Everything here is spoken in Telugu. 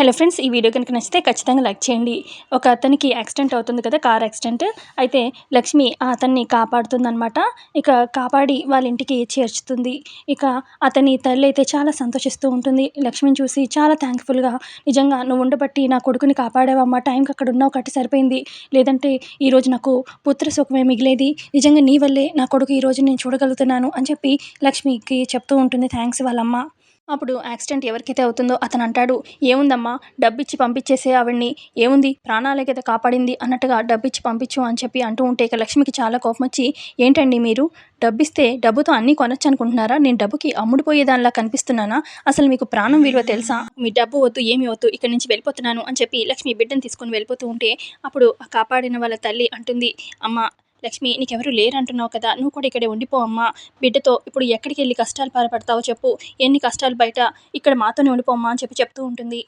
హలో ఫ్రెండ్స్ ఈ వీడియో కనుక నచ్చితే ఖచ్చితంగా లైక్ చేయండి. ఒక అతనికి యాక్సిడెంట్ అవుతుంది కదా కార్ యాక్సిడెంట్. అయితే లక్ష్మి ఆ అతన్ని కాపాడుతుందనమాట ఇక కాపాడి వాళ్ళ ఇంటికి చేర్చుతుంది. ఇక అతని తల్లి అయితే చాలా సంతోషిస్తూ ఉంటుంది. లక్ష్మిని చూసి చాలా థ్యాంక్ఫుల్గా నిజంగా నువ్వు ఉండబట్టి నా కొడుకుని కాపాడావమ్మా టైంకి అక్కడ ఉన్నావు కట్టి సరిపోయింది. లేదంటే ఈరోజు నాకు పుత్ర సుఖమే మిగిలేది. నిజంగా నీ వల్లే నా కొడుకు ఈరోజు నేను చూడగలుగుతున్నాను అని చెప్పి లక్ష్మికి చెప్తూ ఉంటుంది. థ్యాంక్స్ వాళ్ళమ్మ. అప్పుడు యాక్సిడెంట్ ఎవరికైతే అవుతుందో అతను అంటాడు ఏముందమ్మా డబ్బిచ్చి పంపించేసే ఆవిడ్ని. ఏముంది? ప్రాణాలే కదా కాపాడింది అన్నట్టుగా డబ్బిచ్చి పంపించు అని చెప్పి అంటూ ఉంటే ఇక లక్ష్మికి చాలా కోపం వచ్చి ఏంటండి మీరు? డబ్బిస్తే డబ్బుతో అన్నీ కొనొచ్చు అనుకుంటున్నారా నేను డబ్బుకి అమ్ముడుపోయేదానిలా కనిపిస్తున్నానా? అసలు మీకు ప్రాణం విలువ తెలుసా? మీ డబ్బు వద్దు ఏమి వద్దు ఇక్కడి నుంచి వెళ్ళిపోతున్నాను అని చెప్పి లక్ష్మి బిడ్డను తీసుకొని వెళ్ళిపోతూ ఉంటే అప్పుడు ఆ కాపాడిన వాళ్ళ తల్లి అంటుంది అమ్మ లక్ష్మి నీకెవరు లేరంటున్నావు కదా. నువ్వు కూడా ఇక్కడే ఉండిపో అమ్మా. బిడ్డతో ఇప్పుడు ఎక్కడికి వెళ్ళి కష్టాలు పాల్పడతావో చెప్పు. ఎన్ని కష్టాలు బయట ఇక్కడ మాతోనే ఉండిపోమ్మా అని చెప్పి చెప్తూ ఉంటుంది.